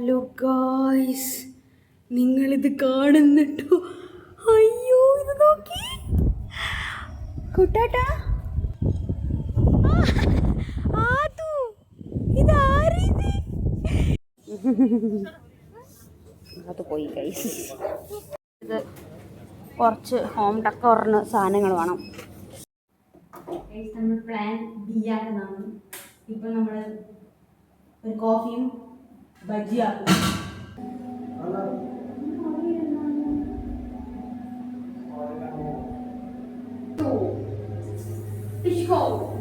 Hello guys നിങ്ങളിത് കാണുന്നുണ്ടോ അയ്യോ ഇത് നോക്കി. കുട്ടാട്ടാ. ആ, ഇത്? അത് പോയി ഗൈസ് ഇത് കുറച്ച് ഹോം ഡെക്കോറിന് സാധനങ്ങൾ വേണം. നമ്മൾ പ്ലാൻ ബിയാക്കുന്നതാണ് ഇപ്പം നമ്മൾ ഒരു കോഫിയും ബജിയാക്കും ഗായ്സ്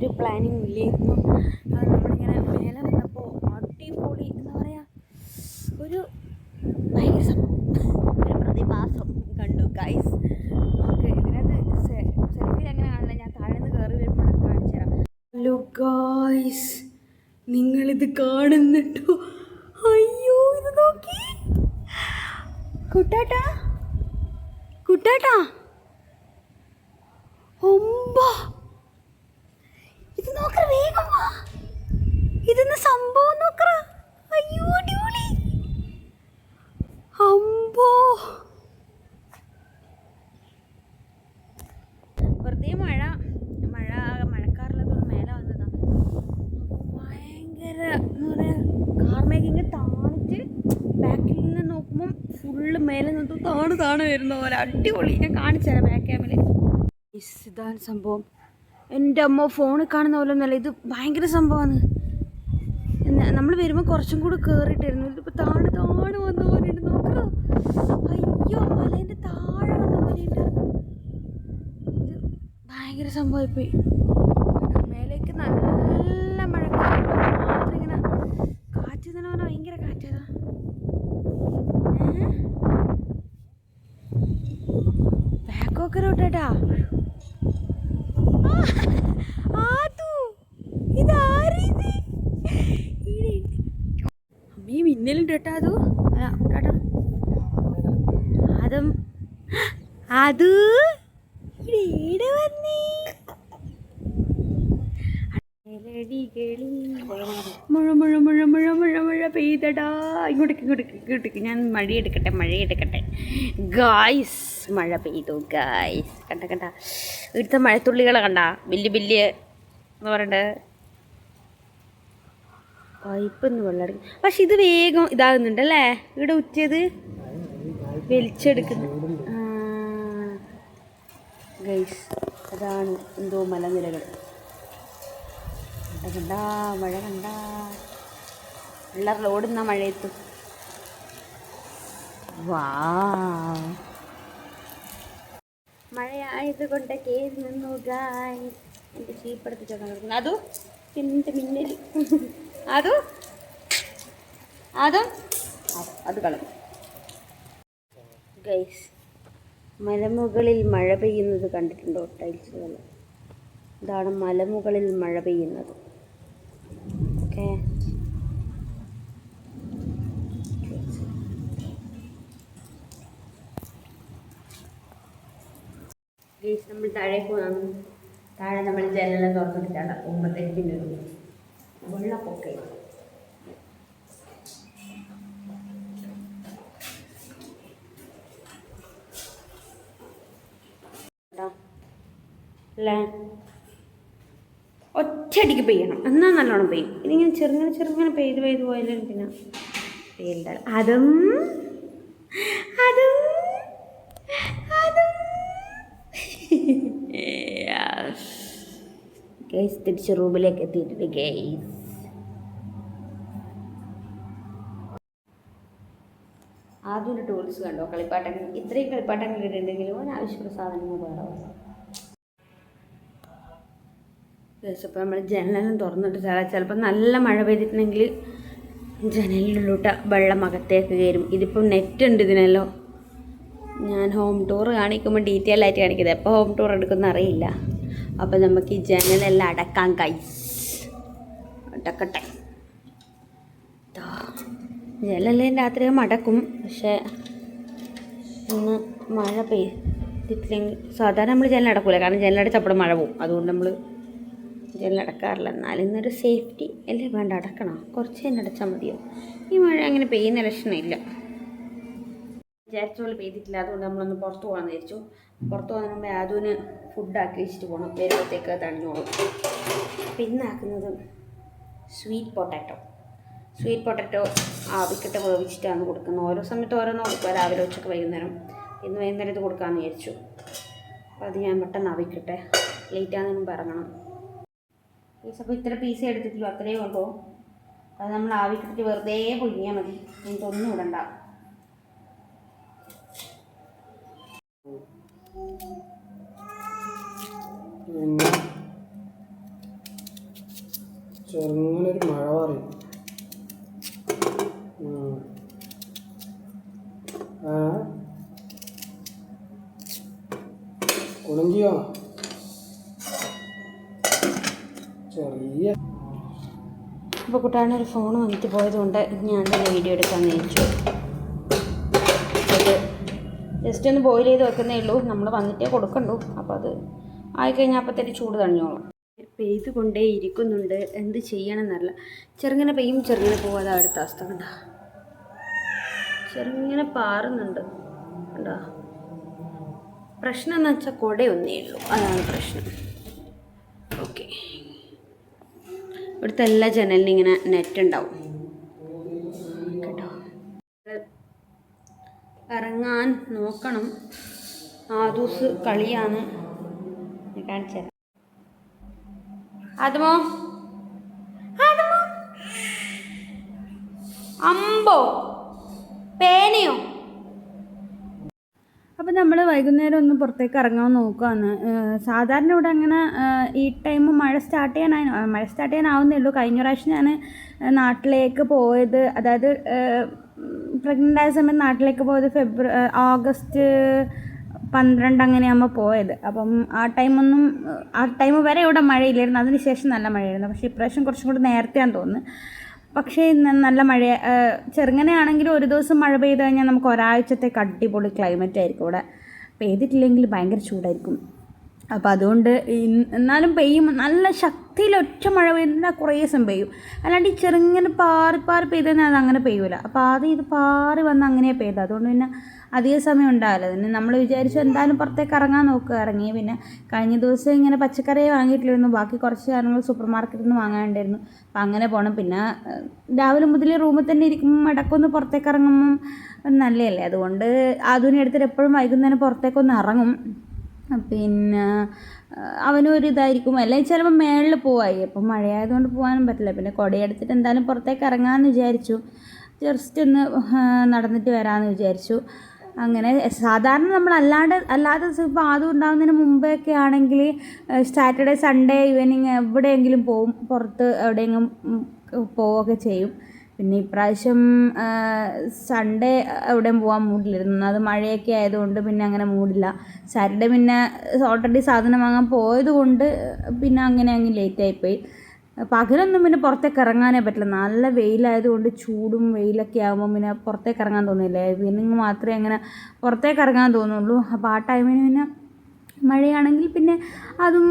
ഒരു പ്ലാനിങ് ഇല്ലായിരുന്നു അത് നമ്മളിങ്ങനെ മേലെ വന്നപ്പോൾ അടിപൊളി എന്താ പറയുക ഒരു ഭയങ്കര സംഭവം ഒരു പ്രതിഭാസം കണ്ടു ഗായ്സ് നമുക്ക് ഇതിനകത്ത് സെൽഫിയിൽ അങ്ങനെ കാണില്ല ഞാൻ താഴെ നിന്ന് കയറി വരുമ്പോൾ കാണിച്ചു തരാം ഹലോ ഗായ്സ് നിങ്ങളിത് കാണുന്നുണ്ടോ അയ്യോ ഇത് നോക്കി കുട്ടാട്ടാ കുട്ടാട്ടാ ഒമ്പോ ഇത് നോക്കറ വേഗം വാ ഇതെന്ന് സംഭവം നോക്കറ അയ്യോ അടിപൊളി അമ്പോ വെറുതെ മഴ മഴ മഴക്കാറിലതൊരു മേലെ വന്നതാണ് ഭയങ്കര എന്ന് പറയാ കാർ മേക്കിങ് താണിട്ട് ബാക്കിൽ നിന്ന് നോക്കുമ്പം ഫുള്ള് മേലെ നിന്ന് താണ് താണ് വരുന്ന പോലെ അടിപൊളി. ഞാൻ കാണിച്ചു തരാം ബാക്ക് ക്യാമിൽ ഇതാണ് സംഭവം. എന്റെ അമ്മ ഫോണിൽ കാണുന്ന പോലെ ഒന്നല്ല ഇത് ഭയങ്കര സംഭവമാണ് നമ്മൾ വരുമ്പോൾ കുറച്ചും കൂടി കയറിയിട്ടായിരുന്നു ഇതിപ്പോൾ താണു താണു വന്ന പോലെയുണ്ട് നോക്കണോ അയ്യോ മലേന്റെ താഴെ വന്ന പോലെയുണ്ട് ഇത് ഭയങ്കര സംഭവമായിപ്പോയി മേലേക്ക് നല്ല മഴക്കാറുണ്ട്. മാത്രം ഇങ്ങനെ കാറ്റ്. തന്നെ പറഞ്ഞാൽ ഭയങ്കര കാറ്റതാ ബാക്കൊക്കെ റോട്ടേട്ടാ ആദു ഇതാരിത് അമ്മീ മിന്നലുണ്ട് കേട്ടോ അതു അല്ല കേട്ടോ. അതും അത് മഴ മഴ മഴ മഴ മഴ മഴ പെയ്തടാ. ഇങ്ങോട്ടേക്ക് ഇങ്ങോട്ടേക്ക് ഇങ്ങോട്ടേക്ക് ഞാൻ മഴ എടുക്കട്ടെ മഴ എടുക്കട്ടെ. ഗായ്സ് മഴ പെയ്തു ഗായ്സ് കണ്ട കണ്ട. ഇവിടുത്തെ മഴത്തുള്ളികള കണ്ട. വലിയ വലിയ എന്ന് പറയണ്ടേ? പൈപ്പൊന്ന് വെള്ളം എടുക്കും പക്ഷെ ഇത് വേഗം ഇതാകുന്നുണ്ട് അല്ലേ? ഇവിടെ ഉച്ചത് വലിച്ചെടുക്കുന്നു. ഗൈസ് അതാണ് എന്തോ മലനിരകൾ. കണ്ട മഴ കണ്ട. പിള്ളേർ ഓടുന്ന മഴയത്തും. വാ മഴയായത് കൊണ്ട് കേറി നിന്നു ഗായ് എന്റെ ചീപ്പെടുത്തിട്ട് നടക്കുന്നു അതു? എന്റെ മിന്നൽ അതു? അതും? അത് കളഞ്ഞു. ഗൈസ് മലമുകളിൽ മഴ പെയ്യുന്നത് കണ്ടിട്ടുണ്ടോ? ടൈൽസ് പോലെ ഇതാണ് മലമുകളിൽ മഴ പെയ്യുന്നത്. ഓക്കെ. നമ്മൾ താഴെ പോകാം. താഴെ നമ്മൾ ജനലെല്ലാം തുറന്നിട്ടാണ് ഒമ്പത്തേക്കിന്റെ വെള്ളപ്പൊക്കെ അല്ലേ? ഒറ്റയടിക്ക് പെയ്യണം. എന്നാൽ നല്ലോണം പെയ്യും. ഇനി ഞാൻ ചെറുങ്ങനെ ചെറുങ്ങനെ പെയ്ത് പെയ്ത് പോയാലും പിന്നെ പെയ്യണ്ട. അതും അതും അതും. ഗൈസ് തിരിച്ച് റൂമിലേക്ക് എത്തിയിട്ടുണ്ട് ഗൈസ് ആദ്യം ടൂൾസ് കണ്ടോ? കളിപ്പാട്ടങ്ങൾ. ഇത്രയും കളിപ്പാട്ടങ്ങൾ കിട്ടിയിട്ടുണ്ടെങ്കിലും ഒരാവശ്യമുള്ള സാധനങ്ങൾ വേറെ വേണം ഗൈസ് അപ്പോൾ നമ്മൾ ജനലെല്ലാം തുറന്നിട്ട് ചിലപ്പോൾ നല്ല മഴ പെയ്തിട്ടുണ്ടെങ്കിൽ ജനലിലുള്ളിട്ട് വെള്ളം അകത്തേക്ക് കയറും. ഇതിപ്പം നെറ്റ് ഉണ്ട് ഇതിനല്ലോ. ഞാൻ ഹോം ടൂർ കാണിക്കുമ്പോൾ ഡീറ്റെയിൽ ആയിട്ട് കാണിക്കുന്നത് എപ്പോൾ ഹോം ടൂർ എടുക്കുന്ന അറിയില്ല. അപ്പോൾ നമുക്ക് ഈ ജനലെല്ലാം അടക്കാൻ കൈ അടക്കട്ടെ. ജനലെല്ലാം രാത്രി അടക്കും. പക്ഷേ ഇന്ന് മഴ പെയ്തിട്ടില്ലെങ്കിൽ സാധാരണ നമ്മൾ ജനലടക്കൂല കാരണം ജനലടച്ചപ്പോൾ മഴ പോവും. അതുകൊണ്ട് നമ്മൾ ജനലടക്കാറില്ല എന്നാലും ഇന്നൊരു സേഫ്റ്റി അല്ലേ വേണ്ട? അടക്കണം കുറച്ച് തന്നെ അടച്ചാൽ മതിയോ? ഈ മഴ അങ്ങനെ പെയ്യുന്ന ലക്ഷണമില്ല വിചാരിച്ച പോലെ പെയ്തിട്ടില്ല. അതുകൊണ്ട് നമ്മളൊന്ന് പുറത്ത് പോകാമെന്ന് വിചാരിച്ചു. പുറത്ത് പോകാൻ മുമ്പേ അതിന് ഫുഡാക്കി വെച്ചിട്ട് പോകണം വരുമ്പോഴത്തേക്ക് തണിഞ്ഞോളും. പിന്നെ ആക്കുന്നത് സ്വീറ്റ് പൊട്ടാറ്റോ സ്വീറ്റ് പൊട്ടാറ്റോ ആവിക്കിട്ട് വേവിച്ചിട്ടാണ് കൊടുക്കുന്നത്. ഓരോ സമയത്ത് ഓരോന്ന് കൊടുക്കുക രാവിലെ ഉച്ചയ്ക്ക് വൈകുന്നേരം. ഇന്ന് വൈകുന്നേരം ഇത് കൊടുക്കാമെന്ന് വിചാരിച്ചു. അപ്പോൾ അത് ഞാൻ പെട്ടെന്ന് ആവിക്കട്ടെ. ലേറ്റാണെന്നും പറയണം പീസ് അപ്പോൾ ഇത്ര പീസ് എടുത്തിട്ടുള്ളൂ അത്രയേ ഉള്ളൂ. അത് നമ്മൾ ആവിക്കിട്ട് വെറുതെ പൊഴിഞ്ഞാൽ മതി. എനിക്കൊന്നും ഇടണ്ട. പിന്നെ ചെറുങ്ങനൊരു മഴ പറയും. ഉം. ചെറിയ അപ്പോൾ കുട്ടാണ് ഒരു ഫോൺ വന്നിട്ട് പോയതുകൊണ്ട് ഞാൻ തന്നെ വീഡിയോ എടുക്കാൻ നയിച്ചു ജസ്റ്റ് ഒന്ന് ബോയിൽ ചെയ്ത് വെക്കുന്നേ ഉള്ളൂ. നമ്മൾ വന്നിട്ടേ കൊടുക്കണ്ടു. അപ്പോൾ അത് ആയിക്കഴിഞ്ഞാൽ അപ്പോഴത്തേക്ക് ചൂട് തണിഞ്ഞോളാം പെയ്ത് കൊണ്ടേ ഇരിക്കുന്നുണ്ട്. എന്ത് ചെയ്യണമെന്നറിയില്ല. ചെറുങ്ങനെ പെയ്യും ചെറുങ്ങനെ പോവാതെ അടുത്ത അവസ്ഥ കണ്ട. ചെറുങ്ങനെ പാറുന്നുണ്ട്. കണ്ടോ. പ്രശ്നം എന്ന് വെച്ചാൽ കുടയൊന്നേ ഉള്ളൂ. അതാണ് പ്രശ്നം. ഓക്കെ. ഇവിടുത്തെ എല്ലാ ജനലിനും ഇങ്ങനെ നെറ്റ് ഉണ്ടാവും. കേട്ടോ? ഇറങ്ങാൻ നോക്കണം. ആദൂസ് കളിയാണ്. കാണിച്ചു ആദമോ? ആദമോ? അമ്പോ? പേനയോ? നമ്മൾ വൈകുന്നേരം ഒന്ന് പുറത്തേക്ക് ഇറങ്ങാൻ നോക്കുകയാണ് സാധാരണ ഇവിടെ അങ്ങനെ ഈ ടൈം മഴ സ്റ്റാർട്ട് ചെയ്യാനായി മഴ സ്റ്റാർട്ട് ചെയ്യാനാവുന്നേ ഉള്ളൂ കഴിഞ്ഞ പ്രാവശ്യം ഞാൻ നാട്ടിലേക്ക് പോയത് അതായത് പ്രഗ്നന്റ് ആയ സമയത്ത് നാട്ടിലേക്ക് പോയത് ഫെബ്രുവരി ഓഗസ്റ്റ് പന്ത്രണ്ട് അങ്ങനെയാകുമ്പോൾ പോയത്. അപ്പം ആ ടൈമൊന്നും ആ ടൈം വരെ ഇവിടെ മഴയില്ലായിരുന്നു. അതിന് ശേഷം നല്ല മഴയായിരുന്നു. പക്ഷേ ഇപ്രാവശ്യം കുറച്ചും കൂടി നേരത്തെയാണെന്ന് തോന്നുന്നു. പക്ഷേ നല്ല മഴ ചെറുങ്ങനെ ആണെങ്കിലും ഒരു ദിവസം മഴ പെയ്ത് കഴിഞ്ഞാൽ നമുക്ക് ഒരാഴ്ചത്തേക്ക് അടിപൊളി ക്ലൈമറ്റ് ആയിരിക്കും ഇവിടെ. പെയ്തിട്ടില്ലെങ്കിൽ ഭയങ്കര ചൂടായിരിക്കും. അപ്പോൾ അതുകൊണ്ട് എന്നാലും പെയ്യും. നല്ല ശക്തിയിൽ ഒറ്റ മഴ പെയ്താൽ കുറേ ദിവസം പെയ്യും. അല്ലാണ്ട് ഈ ചെറുങ്ങനെ പാറി പാറി പെയ്ത് അത് അങ്ങനെ പെയ്യൂല. അപ്പോൾ ആദ്യം ഇത് പാറി വന്ന് അങ്ങനെ പെയ്ത് അതുകൊണ്ട് പിന്നെ അധിക സമയം ഉണ്ടാവില്ല. പിന്നെ നമ്മൾ വിചാരിച്ചു എന്തായാലും പുറത്തേക്ക് ഇറങ്ങാൻ നോക്കുക. ഇറങ്ങി പിന്നെ കഴിഞ്ഞ ദിവസം ഇങ്ങനെ പച്ചക്കറി വാങ്ങിയിട്ടില്ലായിരുന്നു. ബാക്കി കുറച്ച് കാര്യങ്ങൾ സൂപ്പർ മാർക്കറ്റിൽ നിന്ന് വാങ്ങാനുണ്ടായിരുന്നു. അപ്പോൾ അങ്ങനെ പോകണം പിന്നെ രാവിലെ മുതൽ റൂമിൽ തന്നെ ഇരിക്കുമ്പോൾ ഇടയ്ക്കൊന്ന് പുറത്തേക്ക് ഇറങ്ങുമ്പം നല്ലതല്ലേ? അതുകൊണ്ട് ആധുനിക എടുത്തിട്ട് എപ്പോഴും വൈകുന്നേരം പുറത്തേക്കൊന്ന് ഇറങ്ങും. പിന്നെ അവനും ഒരു ഇതായിരിക്കും അല്ലെങ്കിൽ ചിലപ്പോൾ മേളിൽ പോവായി. അപ്പം മഴയായതുകൊണ്ട് പോകാനും പറ്റില്ല. പിന്നെ കുടയെടുത്തിട്ട് എന്തായാലും പുറത്തേക്ക് ഇറങ്ങാമെന്ന് വിചാരിച്ചു. ജസ്റ്റ് ഒന്ന് നടന്നിട്ട് വരാമെന്ന് വിചാരിച്ചു. അങ്ങനെ സാധാരണ നമ്മൾ അല്ലാണ്ട് അല്ലാതെ ഇപ്പോൾ ആദ്യം ഉണ്ടാകുന്നതിന് മുമ്പൊക്കെ ആണെങ്കിൽ സാറ്റർഡേ സൺഡേ ഈവനിങ് എവിടെയെങ്കിലും പോവും. പുറത്ത് എവിടെയെങ്കിലും പോവുകയൊക്കെ ചെയ്യും. പിന്നെ ഇപ്രാവശ്യം സൺഡേ എവിടെയും പോകാൻ മൂടില്ലായിരുന്നു. അത് മഴയൊക്കെ ആയതുകൊണ്ട് പിന്നെ അങ്ങനെ മൂഡില്ല സാറ്റർഡേ പിന്നെ ഓൾറെഡി സാധനം വാങ്ങാൻ പോയത് കൊണ്ട് പിന്നെ അങ്ങനെ അങ്ങ് ലേറ്റായിപ്പോയി പകലൊന്നും പിന്നെ പുറത്തേക്ക് ഇറങ്ങാനേ പറ്റില്ല. നല്ല വെയിലായതുകൊണ്ട് ചൂടും വെയിലൊക്കെ ആകുമ്പോൾ പിന്നെ പുറത്തേക്ക് ഇറങ്ങാൻ തോന്നില്ല? ഈവനിങ് മാത്രമേ അങ്ങനെ പുറത്തേക്ക് ഇറങ്ങാൻ തോന്നുള്ളൂ. അപ്പോൾ ആ ടൈമിന് പിന്നെ മഴയാണെങ്കിൽ പിന്നെ അതും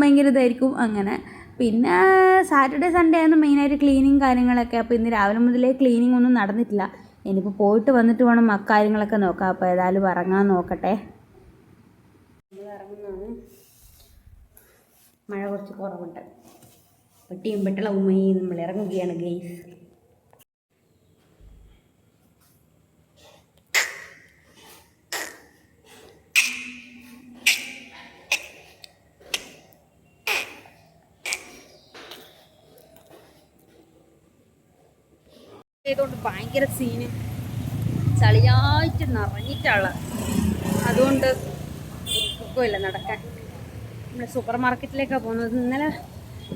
ഭയങ്കര ഇതായിരിക്കും. അങ്ങനെ പിന്നെ സാറ്റർഡേ സൺഡേ ആയിരുന്നു മെയിനായിട്ട് ക്ലീനിങ് കാര്യങ്ങളൊക്കെ. അപ്പോൾ ഇന്ന് രാവിലെ മുതലേ ക്ലീനിങ് ഒന്നും നടന്നിട്ടില്ല. ഇനിയിപ്പോൾ പോയിട്ട് വന്നിട്ട് വേണം അക്കാര്യങ്ങളൊക്കെ നോക്കാം അപ്പോൾ ഏതായാലും ഇറങ്ങാൻ നോക്കട്ടെ. ഇറങ്ങുന്നതാണ് മഴ കുറച്ച് കുറവുണ്ട്. പെട്ടിയും ഉമ്മയും നമ്മൾ ഇറങ്ങുകയാണ് ഗെയ്സ് ചെയ്തുകൊണ്ട് ഭയങ്കര സീന് ചളിയായിട്ട് നിറഞ്ഞിട്ടുള്ള. അതുകൊണ്ട് സുഖമില്ല നടക്കാൻ. നമ്മൾ സൂപ്പർ മാർക്കറ്റിലേക്കാണ് പോകുന്നത്. ഇന്നലെ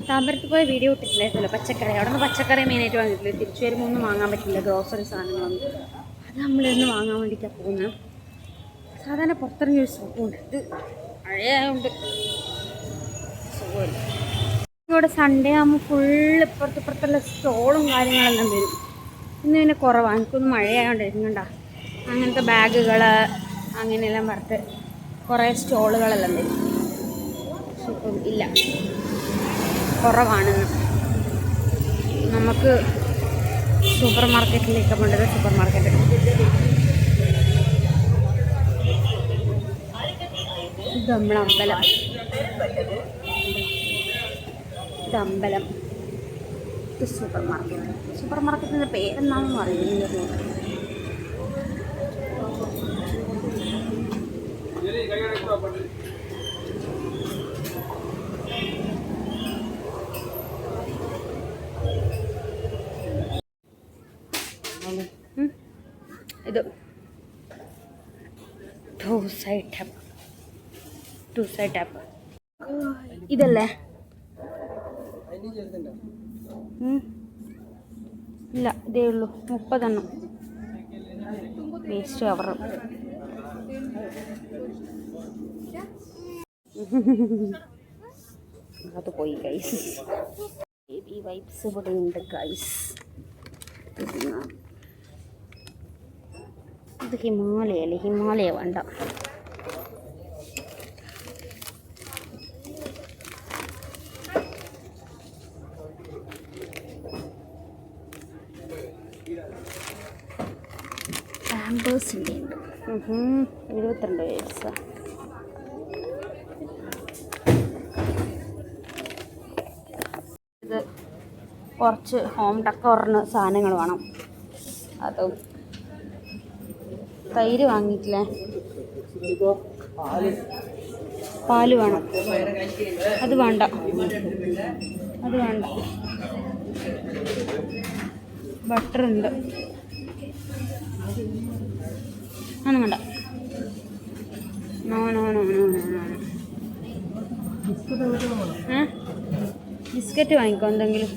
താമ്പരത്ത് പോയ വീഡിയോ ഇട്ടിട്ടില്ലായിരുന്നല്ലോ പച്ചക്കറി. അവിടെ നിന്ന് പച്ചക്കറി മെയിനായിട്ട് വാങ്ങിയിട്ടില്ല? തിരിച്ചു വരുമ്പോൾ ഒന്നും വാങ്ങാൻ പറ്റില്ല ഗ്രോസറി സാധനങ്ങളൊന്നും. അത് നമ്മളിന്ന് വാങ്ങാൻ വേണ്ടിയിട്ടാണ് പോകുന്നത്. സാധാരണ പുറത്തിറങ്ങിയൊരു സുഖമുണ്ട്. ഇത് മഴയായതുകൊണ്ട് സുഖമില്ല. ഇവിടെ സൺഡേ ആകുമ്പോൾ ഫുള്ള് ഇപ്പുറത്തിപ്പുറത്തുള്ള സ്റ്റോളും കാര്യങ്ങളെല്ലാം വരും. ഇന്ന് പിന്നെ കുറവാണ് എനിക്കൊന്ന് മഴയായതുകൊണ്ട് ഇരുന്നണ്ട അങ്ങനത്തെ ബാഗുകൾ അങ്ങനെയെല്ലാം വറുത്ത് കുറേ സ്റ്റോളുകളെല്ലാം വരും ഇല്ല. കുറവാണെന്ന് നമുക്ക് സൂപ്പർ മാർക്കറ്റിലേക്ക് പോകേണ്ടത് സൂപ്പർ മാർക്കറ്റ്. ദമ്പളം അമ്പലം. ഇത് സൂപ്പർ മാർക്കറ്റ്. സൂപ്പർ മാർക്കറ്റിന്റെ പേരെന്താണെന്ന് അറിയുന്നത് ഇത് two side tap. Two side tap. ഇതല്ലേ. ഇല്ല ഇതേ ഉള്ളൂ. മുപ്പതെണ്ണം. വേസ്റ്റ് കവർ അത് പോയി ഗൈസ് ബേബി വൈപ്സ് ഇവിടെ ഉണ്ട് ഗൈസ് ഇത് ഹിമാലയ അല്ലേ ഹിമാലയ വേണ്ട. പാമ്പേഴ്സിന്റെ ഉണ്ട്. എഴുപത്തിരണ്ട് വയസ്സ്. ഇത് കുറച്ച് ഹോം ഡെക്കോറിന് സാധനങ്ങൾ വേണം. അതും. തൈര് വാങ്ങിയിട്ടില്ലേ? പാൽ വേണം. അത് വേണ്ട. അത് വേണ്ട. ബട്ടർ ഉണ്ട് ഒന്നും വേണ്ട. No no no no no biscuit വാങ്ങിക്കോ എന്തെങ്കിലും?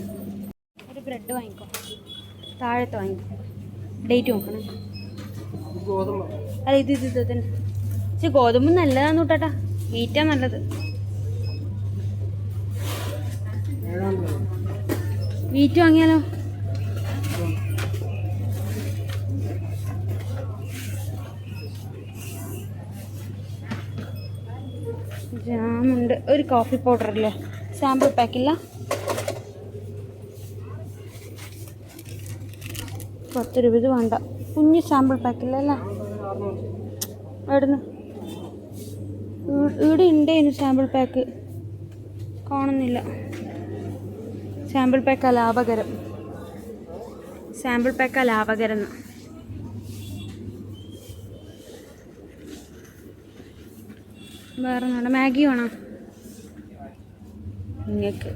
ഒരു ബ്രെഡ് വാങ്ങിക്കോ. താഴത്ത് വാങ്ങിക്കോ. ഡേറ്റ് നോക്കണം. അല്ല ഇത് ഇത് ഇത് തന്നെ പക്ഷെ ഗോതമ്പ് നല്ലതാന്ന് കൂട്ടാട്ടാ വീറ്റാ നല്ലത്. വീറ്റ് വാങ്ങിയാലോ? ജാമുണ്ട് ഒരു കോഫി പൗഡർ അല്ലേ സാമ്പിൾ പാക്കില്ല പത്ത് രൂപ ഇത് വേണ്ട. കുഞ്ഞ് സാമ്പിൾ പാക്കില്ല അല്ലേ? എവിടുന്ന് ഇവിടെ ഉണ്ടേനു സാമ്പിൾ പാക്ക് കാണുന്നില്ല. സാമ്പിൾ പാക്ക് ലാഭകരം. സാമ്പിൾ പാക്ക് ലാഭകരം എന്ന്. വേറെ വേണം മാഗി വേണോ? നിങ്ങൾക്ക്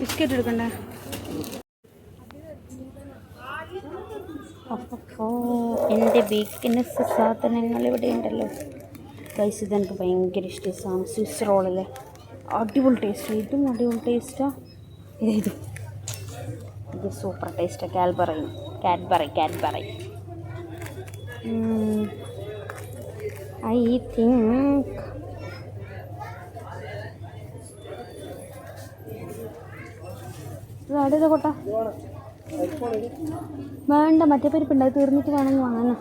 ബിസ്ക്കറ്റ് എടുക്കണ്ടേ? അപ്പോ എന്റെ വീക്ക്നെസ് സാധനങ്ങൾ ഇവിടെ ഉണ്ടല്ലോ. ഗൈസ് ഇത് എനിക്ക് ഭയങ്കര ഇഷ്ടമാണ് സ്വിസ് റോളല്ലേ അടിപൊളി ടേസ്റ്റ് ഇതും അടിപൊളി ടേസ്റ്റാ ഇത് ഇത്. സൂപ്പർ ടേസ്റ്റാണ് കാൽബറയും കാഡ്ബറി കാഡ്ബറി ഐ തിങ്ക് കൊട്ട. വേണ്ട മറ്റേ പരിപ്പുണ്ട് അത് തീർന്നിട്ട് വേണമെങ്കിൽ വാങ്ങാൻ.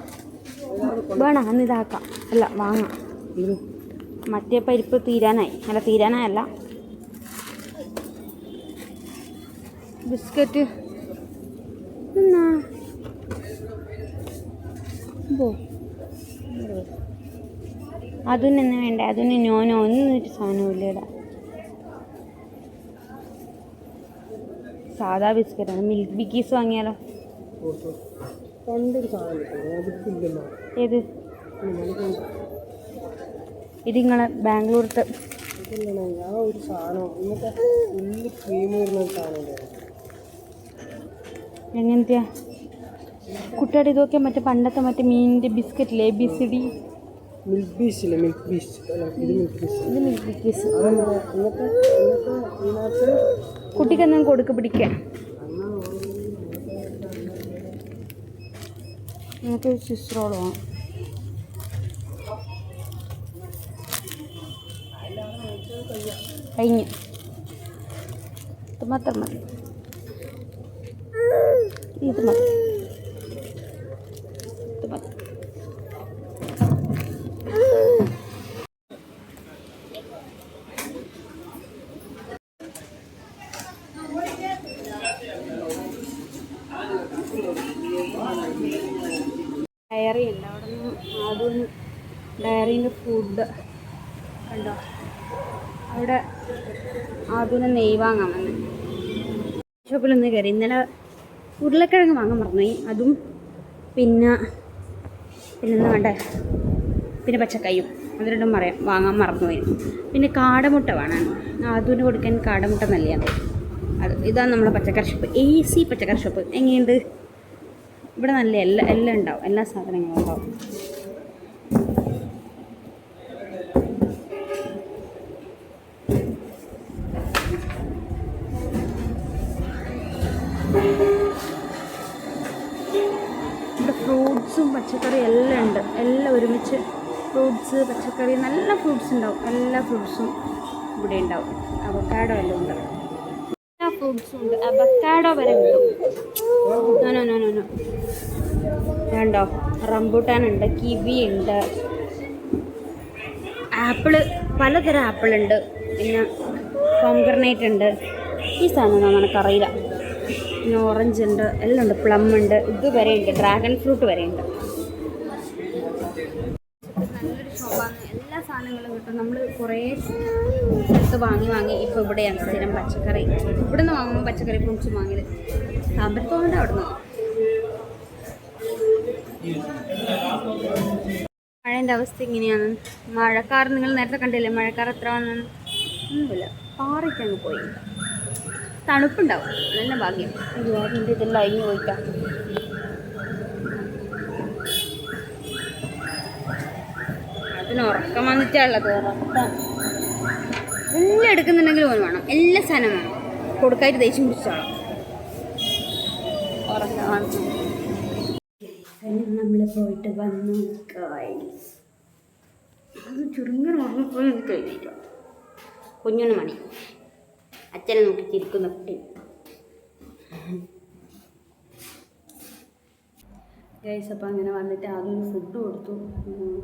വേണം അന്ന് ഇതാക്കാം. അല്ല വാങ്ങാം. മറ്റേ പരിപ്പ് തീരാനായി. അല്ല തീരാനായല്ല. ബിസ്ക്കറ്റ്. എന്നാ പോ വേണ്ട? അതൊന്നും നോനോ ഒന്നും ഒരു സാധനവും ഇല്ലടാ സാധാ ബിസ്ക്കറ്റാണ്. മിൽക്ക് ബിക്കീസ് വാങ്ങിയാലോ? ഏത്? ഇത് നിങ്ങളെ ക്രീം എങ്ങനത്തെയാ കുട്ടിയുടെ ഇതൊക്കെ മറ്റേ പണ്ടത്തെ മറ്റേ മീനിന്റെ ബിസ്ക്കറ്റില്ലേ A B C D milk Bikis എന്നിട്ട് എന്നിട്ട് കൊടുക്ക് പിടിക്കാൻ നമുക്ക് സ്വിസ് കഴിഞ്ഞു. ഇത് മതി. ഇത് മതി ഇത് മതി ഡയറി ഉണ്ട് അവിടെ നിന്ന് അതും ഡയറീന്റെ ഫുഡ് കണ്ടോ അവിടെ ആദ്യം നെയ് വാങ്ങാൻ വന്നു ഷോപ്പിലൊന്ന് കയറി. ഇന്നലെ ഉരുളക്കിഴങ്ങ് വാങ്ങാൻ മറന്നുപോയി. അതും പിന്നെ പിന്നെന്താ വേണ്ട? പിന്നെ പച്ചക്കൈയും അത് രണ്ടും പറയാം. വാങ്ങാൻ മറന്നുപോയി. പിന്നെ കാടമുട്ട വേണം. അതിന് കൊടുക്കാൻ കാടമുട്ട നല്ലതാണ്. അത് ഇതാണ് നമ്മുടെ പച്ചക്കറി ഷോപ്പ്. എ സി പച്ചക്കറി ഷോപ്പ്. എങ്ങനെയുണ്ട്? ഇവിടെ നല്ല എല്ലാ എല്ലാം ഉണ്ടാവും. എല്ലാ സാധനങ്ങളും ഉണ്ടാവും. പച്ചക്കറി എല്ലാം ഉണ്ട്. എല്ലാം ഒരുമിച്ച് ഫ്രൂട്ട്സ് പച്ചക്കറി നല്ല ഫ്രൂട്ട്സ് ഉണ്ടാവും. എല്ലാ ഫ്രൂട്ട്സും ഇവിടെ ഉണ്ടാവും. അവക്കാടോ എല്ലാം ഉണ്ട്. എല്ലാ ഫ്രൂട്ട്സും ഉണ്ട്. അവക്കാടോ വരെ കിട്ടും. നോ നോ നോ വേണ്ടോ? റംബൂട്ടാൻ ഉണ്ട് കിവി ഉണ്ട്. ആപ്പിൾ പലതരം ആപ്പിളുണ്ട് പിന്നെ പോംഗ്രനേറ്റ് ഉണ്ട്. ഈ സാധനം നമുക്കറിയില്ല പിന്നെ ഓറഞ്ച് ഉണ്ട് എല്ലാം ഉണ്ട്. പ്ലം ഉണ്ട്. ഇത് വരെയുണ്ട് ഉണ്ട്. ഡ്രാഗൺ ഫ്രൂട്ട് വരെ ഉണ്ട്. എല്ലാ സാധനങ്ങളും കിട്ടും. നമ്മൾ കുറേ സ്ഥലത്ത് വാങ്ങി വാങ്ങി ഇപ്പോൾ ഇവിടെയാണ് സ്ഥിരം പച്ചക്കറി. ഇവിടെ നിന്ന് വാങ്ങുമ്പോൾ പച്ചക്കറി പൊടിച്ച് വാങ്ങിയത്. താമ്പരത്തോണ്ട് അവിടെ നിന്ന് മഴേന്റെ അവസ്ഥ ഇങ്ങനെയാണ്. മഴക്കാർ നിങ്ങൾ നേരത്തെ കണ്ടില്ലേ? മഴക്കാർ എത്ര വന്നു ഒന്നുമില്ല. പാറയ്ക്കങ്ങ് പോയി. തണുപ്പുണ്ടാവും. നല്ല ഭാഗ്യം. അയ്യോ ഇതെല്ലാം അഴിഞ്ഞു പോയിട്ടാ. അതിന് ഉറക്കം വന്നിട്ടുള്ളത് ഉറക്കം എല്ലാം എടുക്കുന്നുണ്ടെങ്കിൽ ഓൻ വേണം. എല്ലാ സാധനം വേണം. കൊടുക്കായിട്ട് ദേഷ്യം പിടിച്ചോളാം. നമ്മൾ പോയിട്ട് വന്നു അത് ചുരുങ്ങി ഉറങ്ങിപ്പോയി എനിക്ക് കഴിഞ്ഞിട്ടോ കുഞ്ഞുണ്ണി മണി. അച്ഛനെ നോക്കി ചിരിക്കുന്ന കുട്ടി. ഗൈസ് അപ്പോൾ അങ്ങനെ വന്നിട്ട് ആദ്യം ഫുഡ് കൊടുത്തു.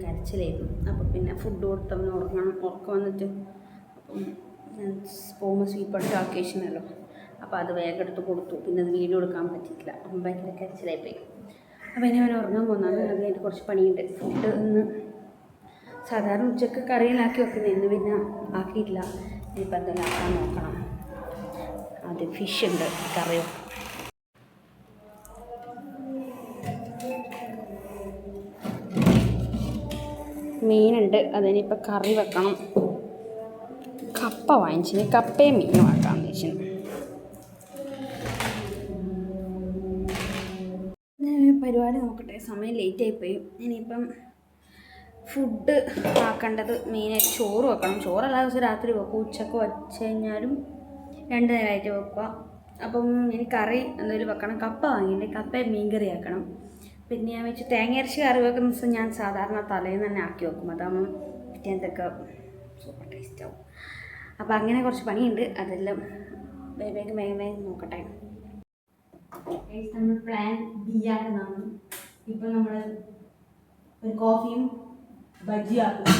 കരച്ചിലായിരുന്നു. അപ്പോൾ പിന്നെ ഫുഡ് കൊടുത്തവന് ഉറങ്ങണം ഉറക്കം വന്നിട്ട് അപ്പം ഞാൻ പോകുമ്പോൾ സ്വീറ്റ് പഠിച്ച ഒക്കേഷനല്ലോ അപ്പോൾ അത് വേഗം എടുത്ത് കൊടുത്തു. പിന്നെ അത് വീഡിയോ എടുക്കാൻ പറ്റിയില്ല അപ്പം ഭയങ്കര കരച്ചിലായിപ്പോയി. അപ്പോൾ ഇനി അവൻ ഉറങ്ങാൻ പോകുന്നതാണ് അത് കഴിഞ്ഞിട്ട് കുറച്ച് പണിയുണ്ട്. ഫുഡ് ഇന്ന് സാധാരണ ഉച്ചയ്ക്ക് കറിയിലാക്കി വെക്കുന്നത് പിന്നെ ആക്കിയിട്ടില്ല. ഇനിയിപ്പോൾ എന്തെങ്കിലും ആക്കാൻ നോക്കണം. അത് ഫിഷ് ഉണ്ട് കറി വെക്കണം മീനുണ്ട്. അതിനിപ്പോൾ കറി വെക്കണം. കപ്പ വാങ്ങിച്ചിന്. കപ്പയും മീനും ആക്കാമെന്ന് വെച്ചു പരിപാടി നോക്കട്ടെ. സമയം ലേറ്റ് ആയിപ്പോയി ഇനിയിപ്പം ഫുഡ് ആക്കേണ്ടത് മെയിനായിട്ട് ചോറ് വെക്കണം. ചോറ് ദിവസവും രാത്രി വെക്കും. ഉച്ചയ്ക്ക് വച്ച് കഴിഞ്ഞാലും രണ്ട് നേരമായിട്ട് വെക്കുക. അപ്പം ഇനി കറി എന്തെങ്കിലും വെക്കണം. കപ്പ വാങ്ങിയിട്ട് കപ്പ മീൻ കറി ആക്കണം. പിന്നെ ഞാൻ വെച്ച് തേങ്ങ അരച്ച് കറി വെക്കുന്ന ദിവസം ഞാൻ സാധാരണ തലേന്ന് തന്നെ ആക്കി വെക്കും. അതാകുമ്പോൾ പിറ്റേന്നത്തൊക്കെ സൂപ്പർ ടേസ്റ്റ് ആവും. അപ്പോൾ അങ്ങനെ കുറച്ച് പണിയുണ്ട്. അതെല്ലാം വേഗം വേഗം വേഗം നോക്കട്ടെ. നമ്മൾ പ്ലാൻ ബി ആക്കുന്നതാണ്. ഇപ്പം നമ്മൾ ഒരു കോഫിയും ബജ്ജിയാക്കും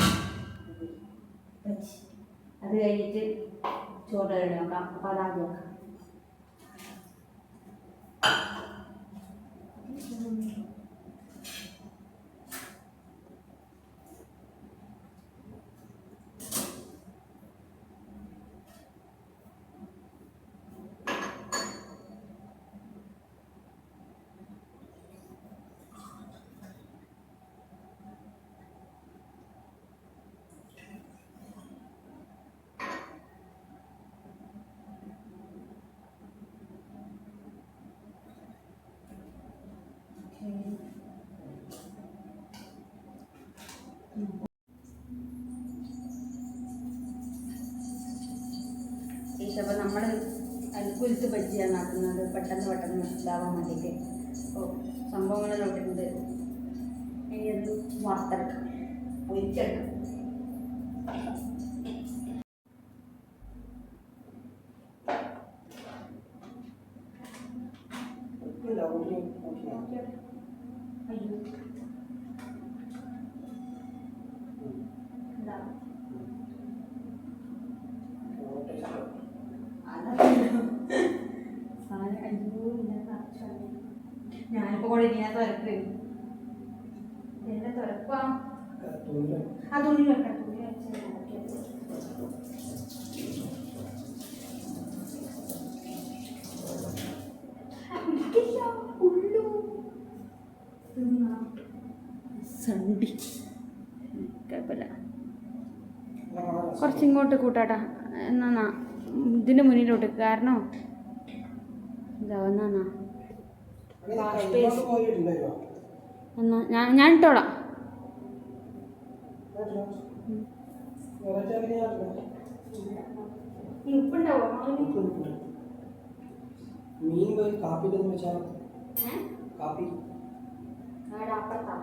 ബജ്ജി അത് കഴിഞ്ഞിട്ട് ചോറ് നോക്കാം. അപ്പോൾ അതാദ്യം നോക്കാം. അപ്പോൾ നമ്മൾ കുരുത്ത് ബജ്ജിയാണ് ആക്കുന്നത് പെട്ടെന്ന് പെട്ടെന്ന് ഇതാവാൻ വേണ്ടിയിട്ട്. അപ്പോൾ സംഭവങ്ങളെല്ലാം നോക്കിയിട്ടുണ്ട്. ഇനി അത് വാർത്തെടുക്കാം ഇല്ല, ഉള്ളി അയ്യോ. ഇനി ഞാൻ തുരക്ക് എന്നെ തുരക്കാം ആ, തുണി വെക്കാം തുണി വെച്ച് സണ്ടി കുഴപ്പമില്ല. കുറച്ച് ഇങ്ങോട്ട് കൂട്ടാട്ടാ. എന്നാ ഇതിന്റെ മുന്നിലോട്ട്. കാരണം ഇതാ എന്നാ അങ്ങനെ ഇങ്ങോട്ട് പോയിട്ടുണ്ടല്ലോ. എന്നാ ഞാൻ ഞാൻ ഇട്ടോളാം. മീൻ പോയി കാപ്പി കാപ്പി. അപ്പുറത്താ.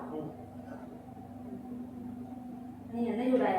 എണ്ണ ചൂടായ?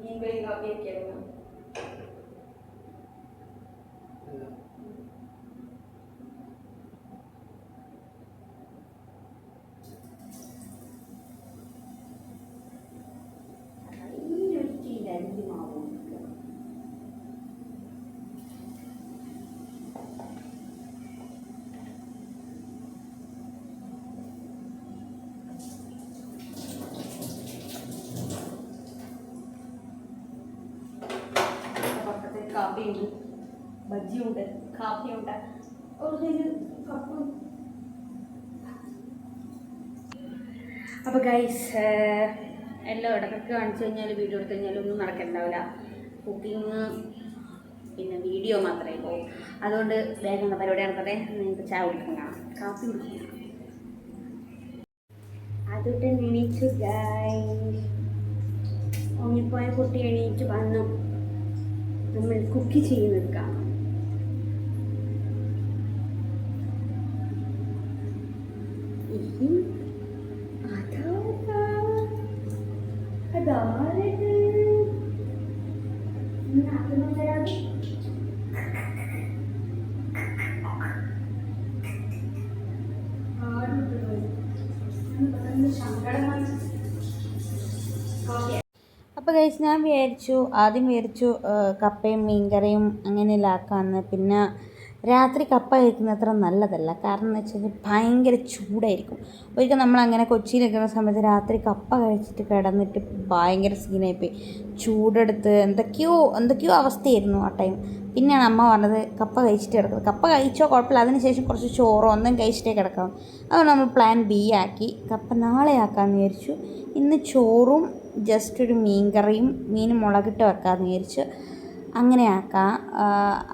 മീൻ കറി കാപ്പി ഒക്കെ രണ്ട് മാവും പക്കത്തെ കാപ്പിയുണ്ട്. ബജ്ജിയുണ്ട് കാപ്പിയുണ്ട്. ഒരു സൈഡ് കപ്പും. അപ്പോൾ ഗൈസ് എല്ലാം ഇടയ്ക്കൊക്കെ കാണിച്ചു കഴിഞ്ഞാൽ വീഡിയോ എടുത്തു കഴിഞ്ഞാൽ ഒന്നും നടക്കണ്ടാവില്ല. കുക്കിങ് പിന്നെ വീഡിയോ മാത്രമേ പോകും അതുകൊണ്ട് വേഗം പരിപാടിയാണ് പറയാം നിങ്ങൾക്ക് ചായ കുടിക്കാൻ കാണാം. കാപ്പി കുടിക്കാൻ കാണാം അതുകൊണ്ട് എണീച്ചു ഗൈസ് ഉറങ്ങിപ്പോയ കുട്ടി എണീറ്റ് വന്നു. നമ്മൾ കുക്ക് ചെയ്യുന്നത് കാണാം ഇഹി, അതാരാ? അതാരത്? ഇന്ന് അതൊന്നുമല്ലാതെ. ആടുണ്ട്. ഞാൻ പെട്ടെന്ന് സങ്കടമായി കോഫി കഴിച്ച് ഞാൻ വിചാരിച്ചു ആദ്യം വിചാരിച്ചു കപ്പയും മീൻകറിയും അങ്ങനെയെല്ലാം ആക്കാമെന്ന് പിന്നെ രാത്രി കപ്പ കഴിക്കുന്ന അത്ര നല്ലതല്ല. കാരണം എന്ന് വെച്ചാൽ ഭയങ്കര ചൂടായിരിക്കും. ഒരിക്കൽ നമ്മൾ അങ്ങനെ കൊച്ചിയിൽ നിൽക്കുന്ന സമയത്ത് രാത്രി കപ്പ കഴിച്ചിട്ട് കിടന്നിട്ട് ഭയങ്കര സീനായിപ്പോയി ചൂടെടുത്ത് എന്തൊക്കെയോ എന്തൊക്കെയോ അവസ്ഥയായിരുന്നു ആ ടൈം പിന്നെയാണ് അമ്മ പറഞ്ഞത് കപ്പ കഴിച്ചിട്ട് കിടക്കുന്നത് കപ്പ കഴിച്ചോ കുഴപ്പമില്ല. അതിനുശേഷം കുറച്ച് ചോറോ ഒന്നും കഴിച്ചിട്ടേ കിടക്കാം അതുകൊണ്ട് നമ്മൾ പ്ലാൻ ബി ആക്കി. കപ്പ നാളെ ആക്കാമെന്ന് വിചാരിച്ചു. ഇന്ന് ചോറും ജസ്റ്റ് ഒരു മീൻ കറിയും മീൻ മുളകിട്ട് വെക്കാമെന്ന് വിചാരിച്ചു. അങ്ങനെ ആക്കാം.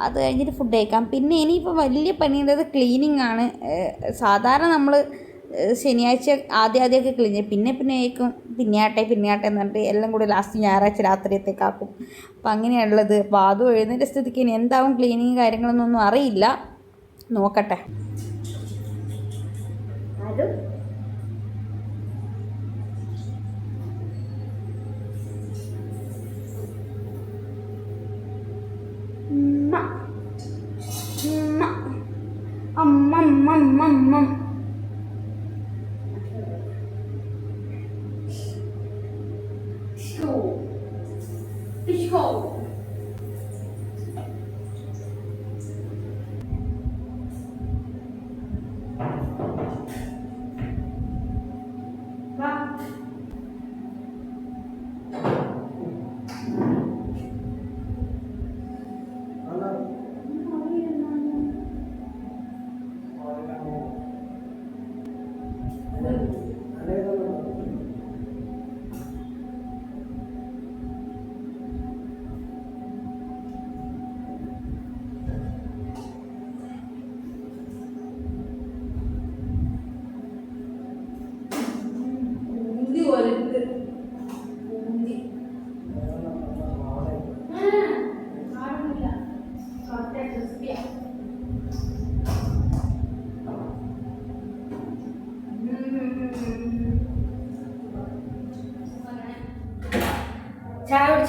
അത് കഴിഞ്ഞിട്ട് ഫുഡ് കഴിക്കാം. പിന്നെ ഇനിയിപ്പോൾ വലിയ പണിയുള്ളത് ക്ലീനിങ് ആണ്. സാധാരണ നമ്മൾ ശനിയാഴ്ച ആദ്യം ആദ്യമൊക്കെ ക്ലീൻ ചെയ്യും. പിന്നെ പിന്നെ ആയിരിക്കും പിന്നെയാട്ടെ പിന്നെയാട്ടെ എന്ന് പറഞ്ഞിട്ട് എല്ലാം കൂടി ലാസ്റ്റ് ഞായറാഴ്ച രാത്രിയത്തേക്കാക്കും. അപ്പം അങ്ങനെയുള്ളത് അപ്പോൾ അതും എഴുന്നേറ്റ സ്ഥിതിക്ക് ഇനി എന്താവും ക്ലീനിങ് കാര്യങ്ങളൊന്നും അറിയില്ല. നോക്കട്ടെ. അമ്മ അമ്മ അമ്മ അമ്മ.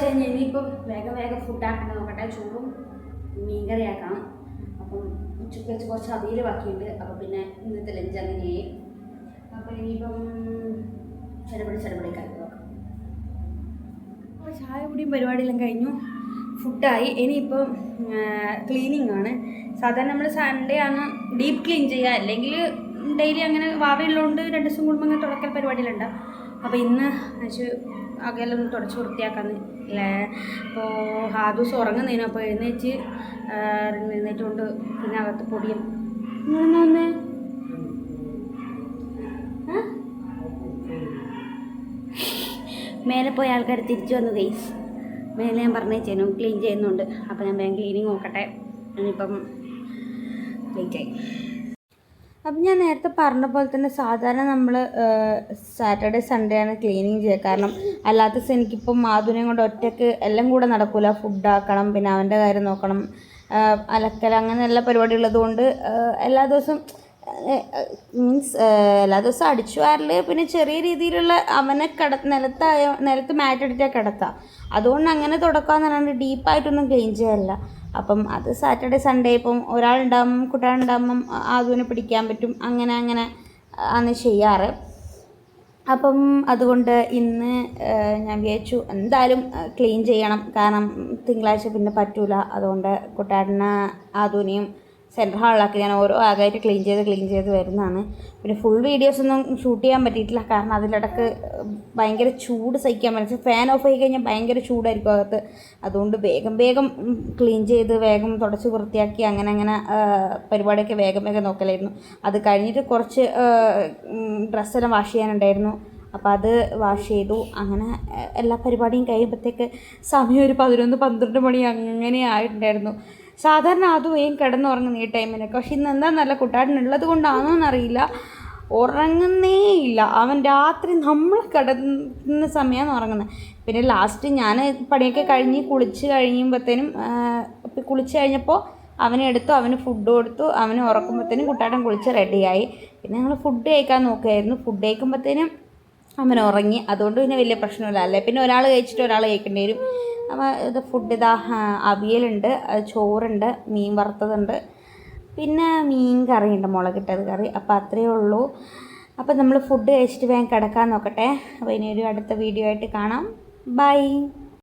വെച്ച് കഴിഞ്ഞാൽ ഇനിയിപ്പം വേഗം വേഗം ഫുഡ് ആക്കണ്ട നോക്കട്ടെ. ചോറും മീൻകറി ആക്കണം അപ്പം ഉച്ചയ്ക്ക് വെച്ച് കുറച്ച് അവിയൽ ബാക്കിയുണ്ട്. അപ്പം പിന്നെ ഇന്നത്തെ ലഞ്ച് അങ്ങനെയായി. അപ്പം ഇനിയിപ്പം ചെറുപടി ചെറുപടി അപ്പോൾ ചായ കുടിയും പരിപാടിയെല്ലാം കഴിഞ്ഞു. ഫുഡായി ഇനിയിപ്പം ക്ലീനിങ് ആണ്. സാധാരണ നമ്മൾ സൺഡേ ആണ് ഡീപ്പ് ക്ലീൻ ചെയ്യുക. അല്ലെങ്കിൽ ഡെയിലി അങ്ങനെ വാവയുള്ളതുകൊണ്ട് രണ്ട് ദിവസം കുടുംബം അങ്ങനെ തുടക്കൽ പരിപാടിയിലുണ്ടാവും അപ്പോൾ ഇന്ന് ഒന്ന് തുടച്ച് വൃത്തിയാക്കാന്ന്. അല്ലേ അപ്പോൾ ആ ദിവസം ഉറങ്ങുന്നതിന് അപ്പോൾ എഴുന്നേറ്റ് എഴുന്നേറ്റുകൊണ്ട് പിന്നെ അകത്ത് പൊടിയും. വന്നേ? മേലെ പോയ ആൾക്കാർ തിരിച്ചു വന്നു ഗൈസ് മേലെ ഞാൻ പറഞ്ഞേച്ചേനു ക്ലീൻ ചെയ്യുന്നുണ്ട്. അപ്പോൾ ഞാൻ ബാങ്ക് ക്ലീനിങ് നോക്കട്ടെ. ഇനിയിപ്പം ലേറ്റായി അപ്പം ഞാൻ നേരത്തെ പറഞ്ഞ പോലെ തന്നെ സാധാരണ നമ്മൾ സാറ്റർഡേ സൺഡേ ആണ് ക്ലീനിങ് ചെയ്യുക. കാരണം അല്ലാത്ത ദിവസം എനിക്കിപ്പം മാധുനെ കൊണ്ട് ഒറ്റയ്ക്ക് എല്ലാം കൂടെ നടക്കില്ല ഫുഡ് ആക്കണം പിന്നെ അവന്റെ കാര്യം നോക്കണം. അലക്കൽ അങ്ങനെ പരിപാടി ഉള്ളതുകൊണ്ട് എല്ലാ ദിവസവും മീൻസ് എല്ലാ ദിവസവും അടിച്ചു വാരൽ പിന്നെ ചെറിയ രീതിയിലുള്ള അവനെ കട നിലത്തായ നിലത്ത് മാറ്റ് കിടത്താം. അതുകൊണ്ട് അങ്ങനെ പറഞ്ഞാൽ ഡീപ്പായിട്ടൊന്നും ക്ലീൻ ചെയ്യല്ല അപ്പം അത് സാറ്റർഡേ സൺഡേ ഇപ്പം ഒരാളുണ്ടാകുമ്പം കുട്ടികളുണ്ടാകുമ്പം ആദുവിനെ പിടിക്കാൻ പറ്റും അങ്ങനെ അങ്ങനെ ആണ് ചെയ്യാറ്. അപ്പം അതുകൊണ്ട് ഇന്ന് ഞാൻ വിചാരിച്ചു എന്തായാലും ക്ലീൻ ചെയ്യണം. കാരണം തിങ്കളാഴ്ച പിന്നെ പറ്റൂല. അതുകൊണ്ട് കുട്ടാടിനെ ആദൂനെയും സെൻട്രൽ ഹാളിലാക്കി ഞാൻ ഓരോ ആകായിട്ട് ക്ലീൻ ചെയ്ത് ക്ലീൻ ചെയ്ത് വരുന്നതാണ്. പിന്നെ ഫുൾ വീഡിയോസ് ഒന്നും ഷൂട്ട് ചെയ്യാൻ പറ്റിയിട്ടില്ല. കാരണം അതിലിടക്ക് ഭയങ്കര ചൂട് സഹിക്കാൻ പറ്റും ഫാൻ ഓഫ് ആയി കഴിഞ്ഞാൽ ഭയങ്കര ചൂടായിരിക്കും അകത്ത്. അതുകൊണ്ട് വേഗം വേഗം ക്ലീൻ ചെയ്ത് വേഗം തുടച്ച് വൃത്തിയാക്കി അങ്ങനെ അങ്ങനെ പരിപാടിയൊക്കെ വേഗം വേഗം നോക്കലായിരുന്നു. അത് കഴിഞ്ഞിട്ട് കുറച്ച് ഡ്രസ്സെല്ലാം വാഷ് ചെയ്യാനുണ്ടായിരുന്നു. അപ്പോൾ അത് വാഷ് ചെയ്തു. അങ്ങനെ എല്ലാ പരിപാടിയും കഴിയുമ്പോഴത്തേക്ക് സമയം ഒരു പതിനൊന്ന് പന്ത്രണ്ട് മണി അങ്ങനെ ആയിട്ടുണ്ടായിരുന്നു. സാധാരണ അത് വേഗം കിടന്നുറങ്ങുന്ന ഈ ടൈമിനൊക്കെ. പക്ഷെ ഇന്ന് എന്താ നല്ല കുട്ടാടിനുള്ളത് കൊണ്ടാണോ എന്നറിയില്ല ഉറങ്ങുന്നേ ഇല്ല. അവൻ രാത്രി നമ്മൾ കിടന്ന സമയമാണ് ഉറങ്ങുന്നത് പിന്നെ ലാസ്റ്റ് ഞാൻ പണിയൊക്കെ കഴിഞ്ഞ് കുളിച്ച് കഴിയുമ്പോഴത്തേനും കുളിച്ച് കഴിഞ്ഞപ്പോൾ അവനെ എടുത്തു അവന് ഫുഡ് കൊടുത്തു അവന് ഉറക്കുമ്പോഴത്തേനും കുട്ടാടൻ കുളിച്ച് റെഡിയായി പിന്നെ ഞങ്ങൾ ഫുഡ് കഴിക്കാൻ നോക്കുമായിരുന്നു ഫുഡ് കഴിക്കുമ്പോഴത്തേനും അവൻ ഉറങ്ങി. അതുകൊണ്ട് പിന്നെ വലിയ പ്രശ്നമില്ല. അല്ലേ? പിന്നെ ഒരാൾ കഴിച്ചിട്ട് ഒരാൾ കഴിക്കേണ്ടി വരും. അപ്പോൾ ഇത് ഫുഡ് ഇതാ അവിയലുണ്ട് ചോറുണ്ട് മീൻ വറുത്തതുണ്ട്. പിന്നെ മീൻ കറിയുണ്ട് മുളകിട്ടത് കറി. അപ്പോൾ അത്രയേ ഉള്ളൂ. അപ്പോൾ നമ്മൾ ഫുഡ് കഴിച്ചിട്ട് വേഗം കിടക്കാൻ നോക്കട്ടെ. അപ്പോൾ ഇനി ഒരു അടുത്ത വീഡിയോ ആയിട്ട് കാണാം. ബൈ